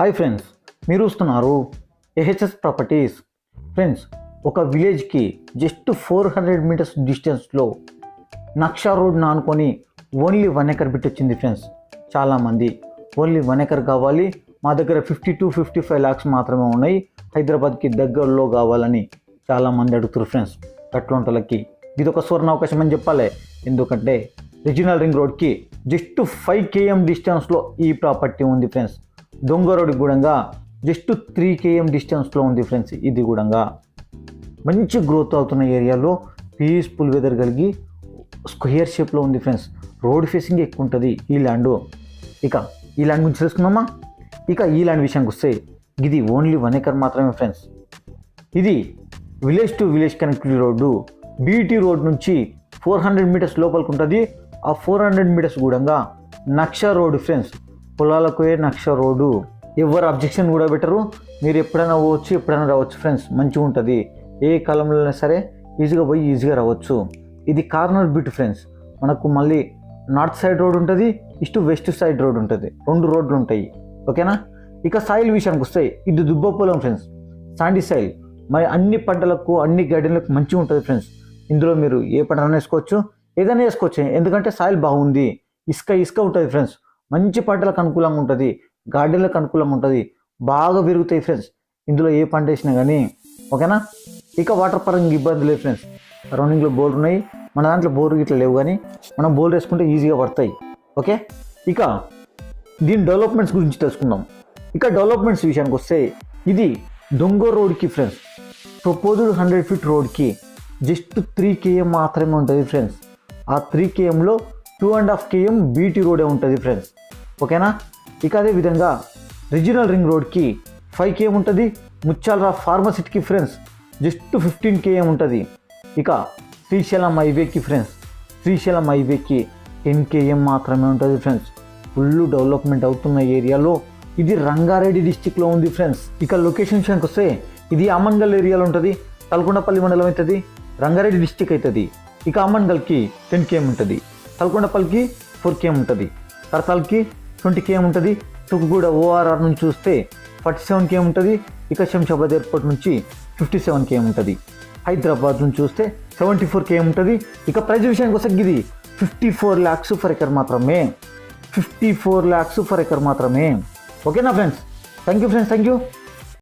Hi friends మీరు చూస్తున్నారు AHS properties. Friends ఒక విలేజ్కి జస్ట్ ఫోర్ హండ్రెడ్ మీటర్స్ డిస్టెన్స్లో నక్షా రోడ్ను అనుకొని ఓన్లీ వన్ ఎకర్ బిట్ వచ్చింది ఫ్రెండ్స్ చాలామంది ఓన్లీ వన్ ఎకర్ కావాలి మా దగ్గర fifty to fifty five lakhs మాత్రమే ఉన్నాయి హైదరాబాద్కి దగ్గరలో కావాలని చాలామంది అడుగుతారు ఫ్రెండ్స్. అట్లాంటి ఇది ఒక సువర్ణ అవకాశం అని చెప్పాలి. ఎందుకంటే రిజినల్ రింగ్ రోడ్కి జస్ట్ ఫైవ్ కేఎం డిస్టెన్స్లో ఈ ప్రాపర్టీ ఉంది ఫ్రెండ్స్. దొంగరోడికి కూడా జస్ట్ త్రీ కేఎం డిస్టెన్స్లో ఉంది ఫ్రెండ్స్ ఇది కూడా మంచి గ్రోత్ అవుతున్న ఏరియాలో పీస్ఫుల్ వెదర్ కలిగి స్క్వేర్ షేప్లో ఉంది ఫ్రెండ్స్ రోడ్ ఫేసింగ్ ఎక్కువ ఉంటుంది ఈ ల్యాండ్. ఇక ఈ ల్యాండ్ గురించి తెలుసుకుందామా? ఇక ఈ ల్యాండ్ విషయానికి వస్తే ఇది ఓన్లీ వన్ ఎకర్ మాత్రమే ఫ్రెండ్స్. ఇది village to village connectivity road BT road నుంచి ఫోర్ హండ్రెడ్ మీటర్స్ లోపలికి ఉంటుంది. ఆ ఫోర్ హండ్రెడ్ మీటర్స్ కూడా నక్ష రోడ్ ఫ్రెండ్స్ పొలాలకు ఏ నక్ష రోడ్డు ఎవరు అబ్జెక్షన్ కూడా పెట్టరు. మీరు ఎప్పుడైనా పోవచ్చు ఎప్పుడైనా రావచ్చు ఫ్రెండ్స్ మంచిగా ఉంటుంది. ఏ కాలంలో అయినా సరే ఈజీగా పోయి ఈజీగా రావచ్చు. ఇది కార్నర్ బిట్ ఫ్రెండ్స్ మనకు మళ్ళీ నార్త్ సైడ్ రోడ్ ఉంటుంది ఇటు వెస్ట్ సైడ్ రోడ్ ఉంటుంది. రెండు రోడ్లు ఉంటాయి. ఓకేనా ఇక సాయిల్ విషయానికి వస్తాయి ఇది దుబ్బ పొలం ఫ్రెండ్స్ సాండీ సాయిల్ మరి అన్ని పంటలకు అన్ని గార్డెన్లకు మంచిగా ఉంటుంది ఫ్రెండ్స్ ఇందులో మీరు ఏ పంటనైనా వేసుకోవచ్చు ఏదైనా వేసుకోవచ్చు. ఎందుకంటే సాయిల్ బాగుంది. ఇసుక ఇసుక ఉంటుంది ఫ్రెండ్స్ మంచి పంటలకు అనుకూలంగా ఉంటుంది గార్డెన్లకు అనుకూలంగా ఉంటుంది బాగా పెరుగుతాయి ఫ్రెండ్స్ ఇందులో ఏ పంట వేసినా కానీ ఓకేనా? ఇక వాటర్ పరంగా ఇబ్బంది లేదు ఫ్రెండ్స్ రౌండింగ్లో బోర్లు ఉన్నాయి. మన దాంట్లో బోర్ ఇట్లా లేవు కానీ మనం బోర్లు వేసుకుంటే ఈజీగా పడతాయి. ఓకే? ఇక దీని డెవలప్మెంట్స్ గురించి తెలుసుకుందాం. ఇక డెవలప్మెంట్స్ విషయానికి వస్తే ఇది దొంగ రోడ్కి ఫ్రెండ్స్ ప్రపోజ్డ్ హండ్రెడ్ ఫీట్ రోడ్కి జస్ట్ త్రీ కేఎం మాత్రమే ఉంటుంది ఫ్రెండ్స్ ఆ three కేఎంలో two and half KM BT రోడే ఉంటుంది ఫ్రెండ్స్ ఓకేనా? ఇక అదే విధంగా రిజినల్ రింగ్ రోడ్కి ఫైవ్ కేఎం ఉంటుంది. ముచ్చాలరా ఫార్మసిటీకి ఫ్రెండ్స్ జస్ట్ ఫిఫ్టీన్ కేఎం ఉంటుంది. ఇక శ్రీశైలం హైవేకి ఫ్రెండ్స్ శ్రీశైలం హైవేకి టెన్ కేఎం మాత్రమే ఉంటుంది ఫ్రెండ్స్ ఫుల్ డెవలప్మెంట్ అవుతున్న ఏరియాలో ఇది రంగారెడ్డి డిస్టిక్లో ఉంది ఫ్రెండ్స్ ఇక లొకేషన్ విషయానికి వస్తే ఇది అమన్గల్ ఏరియాలో ఉంటుంది. తలకొండపల్లి మండలం అవుతుంది. రంగారెడ్డి డిస్టిక్ అవుతుంది. ఇక అమన్గల్కి టెన్ కేఎం ఉంటుంది. తలకొండపల్లికి ఫోర్ కేఎం ఉంటుంది. కరతాల్కి ట్వంటీ కేఎం ఉంటుంది. తుకుగూడ ఓఆర్ఆర్ నుంచి చూస్తే ఫార్టీ సెవెన్ కేఎం ఉంటుంది. ఇక శంషాబాద్ ఎయిర్పోర్ట్ నుంచి ఫిఫ్టీ సెవెన్ కేఎం ఉంటుంది. హైదరాబాద్ నుంచి చూస్తే సెవెంటీ ఫోర్ కేఎం ఉంటుంది. ఇక ప్రైజ్ విషయానికి వస్తే ఇది fifty four lakhs per acre మాత్రమే. Fifty four lakhs per acre మాత్రమే. ఓకేనా friends? Thank you friends thank you